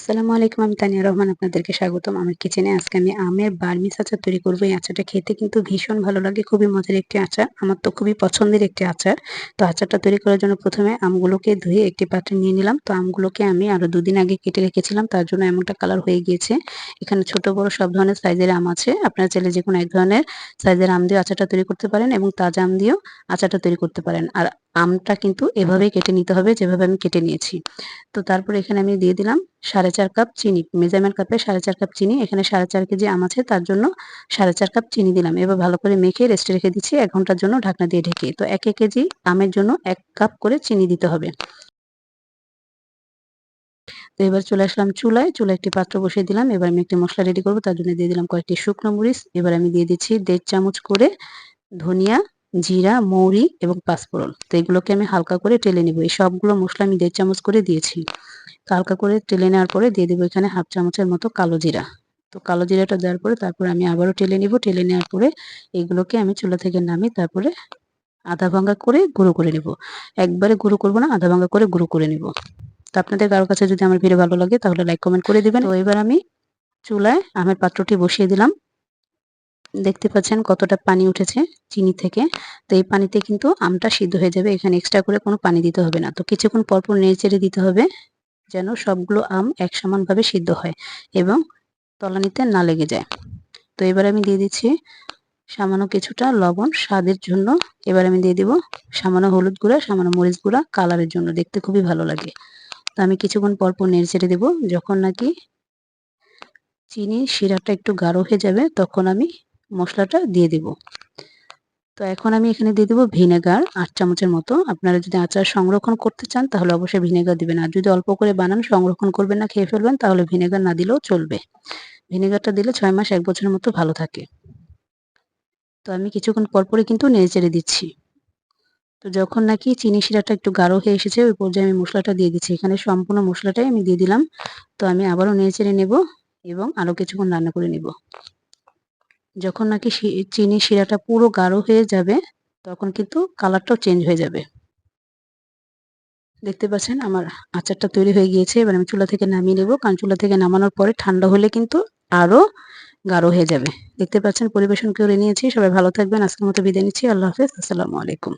আসসালামু আলাইকুম, আমি তানিয়া রহমান, আপনাদেরকে স্বাগতম। আমার কিচেনে আজকে আমি আমের বার্মিস আচার তৈরি করব। এই আচারটা খেতে কিন্তু ভীষণ ভালো লাগে, খুবই মজার একটি আচার। আমার তো খুবই পছন্দের একটি আচার। তো আচারটা তৈরি করার জন্য প্রথমে আমগুলোকে ধুয়ে একটি পাত্রে নিয়ে নিলাম। তো আমগুলোকে আমি আরও দুদিন আগে কেটে রেখেছিলাম, তার জন্য এমনটা কালার হয়ে গিয়েছে। এখানে ছোট, বড় সব ধরনের সাইজের আম আছে। আপনারা চাইলে যে কোনো এক ধরনের সাইজের আম দিয়ে আচারটা তৈরি করতে পারেন এবং তাজা আম দিয়েও আচারটা তৈরি করতে পারেন। আর আমটা কিন্তু এভাবেই কেটে নিতে হবে, যেভাবে আমি কেটে নিয়েছি। তো তারপরে এখানে আমি দিয়ে দিলাম সাড়ে চার কাপ চিনি, মেজারমেন্ট কাপে সাড়ে চার কাপ চিনি, এখানে সাড়ে চার কেজি আম আছে, তার জন্য সাড়ে চার কাপ চিনি দিলাম। এবার ভালো করে মেখে রেস্টে রেখে দিচ্ছি এক ঘণ্টার জন্য ঢাকনা দিয়ে ঢেকে। তো এক এক কেজি আমের জন্য এক কাপ করে চিনি দিতে হবে। তো এবার চলে আসলাম চুলায় চুলায় একটি পাত্র বসিয়ে দিলাম। এবার আমি একটি মশলা রেডি করব, তার জন্য দিয়ে দিলাম কয়েকটি শুকনো মরিচ। এবার আমি দিয়ে দিচ্ছি দেড় চামচ করে ধনিয়া জিরা, মৌরি এবং পাঁচফোড়ন। তো এগুলোকে আমি হালকা করে টেলে নিব। এই সবগুলো মশলা আমি দেড় চামচ করে দিয়েছি। হালকা করে টেলে নেওয়ার পরে দিয়ে দেবো এখানে হাফ চামচের মতো কালো জিরা। তো কালো জিরাটা দেওয়ার পরে তারপরে আমি আবারও টেলে নিব। টেলে নেওয়ার পরে এগুলোকে আমি চুলা থেকে নামি তারপরে আধা ভাঙ্গা করে গুঁড়ো করে নিব। একবারে গুঁড়ো করব না, আধা ভাঙ্গা করে গুঁড়ো করে নিব। তো আপনাদের কারোর কাছে যদি আমার ভিডিও ভালো লাগে তাহলে লাইক, কমেন্ট করে দিবেন। তো এবার আমি চুলায় আমের পাত্রটি বসিয়ে দিলাম। দেখতে পাচ্ছেন কতটা পানি উঠেছে চিনি থেকে। তো এই পানিতে কিন্তু আমটা সিদ্ধ হয়ে যাবে। এখানে এক্সট্রা করে কোনো পানি দিতে হবে না। তো কিছুক্ষণ পরপর নেড়ে চেড়ে দিতে হবে যেন সবগুলো আম এক সমানভাবে সিদ্ধ হয় এবং তলানিতে না লেগে যায়। তো এবার আমি দিয়ে দিচ্ছি সামান্য কিছুটা লবণ স্বাদের জন্য। এবার আমি দিয়ে দিব সামান্য হলুদ গুঁড়া, সামান্য মরিচ গুঁড়া কালারের জন্য। দেখতে খুবই ভালো লাগে। তো আমি কিছুক্ষণ পরপর নেড়ে চেড়ে দেবো। যখন নাকি চিনি শিরাটা একটু গাঢ় হয়ে যাবে তখন আমি মশলাটা দিয়ে দিব। তো এখন আমি এখানে দিয়ে দেবো ভিনেগার আট চামচের মতো। আপনারা যদি আচার সংরক্ষণ করতে চান, তাহলে অবশ্যই ভিনেগার দিবেন। আর যদি অল্প করে বানান, সংরক্ষণ করবেন না, খেয়ে ফেলবেন, তাহলে ভিনেগার না দিলেও চলবে। ভিনেগারটা দিলে ছয় মাস, এক বছরের মতো ভালো থাকে। তো আমি কিছুক্ষণ পরপরই কিন্তু নেড়ে চেড়ে দিচ্ছি। তো যখন নাকি চিনি শিরাটা একটু গাঢ় হয়ে এসেছে, ওই পর্যায়ে আমি মশলাটা দিয়ে দিচ্ছি। এখানে সম্পূর্ণ মশলাটাই আমি দিয়ে দিলাম। তো আমি আবারও নেড়ে চেড়ে নেব এবং আরও কিছুক্ষণ রান্না করে নেব। যখন নাকি চিনি শিরাটা পুরো গাঢ় হয়ে যাবে, তখন কিন্তু কালারটাও চেঞ্জ হয়ে যাবে। দেখতে পাচ্ছেন আমার আচারটা তৈরি হয়ে গিয়েছে, এবার আমি চুলা থেকে নামিয়ে নেব। কারণ চুলা থেকে নামানোর পরে ঠান্ডা হলে কিন্তু আরও গাঢ় হয়ে যাবে। দেখতে পাচ্ছেন পরিবেশন করে নিয়েছি। সবাই ভালো থাকবেন। আজকের মতো বিদায় নিচ্ছি। আল্লাহ হাফেজ। আসসালামু আলাইকুম।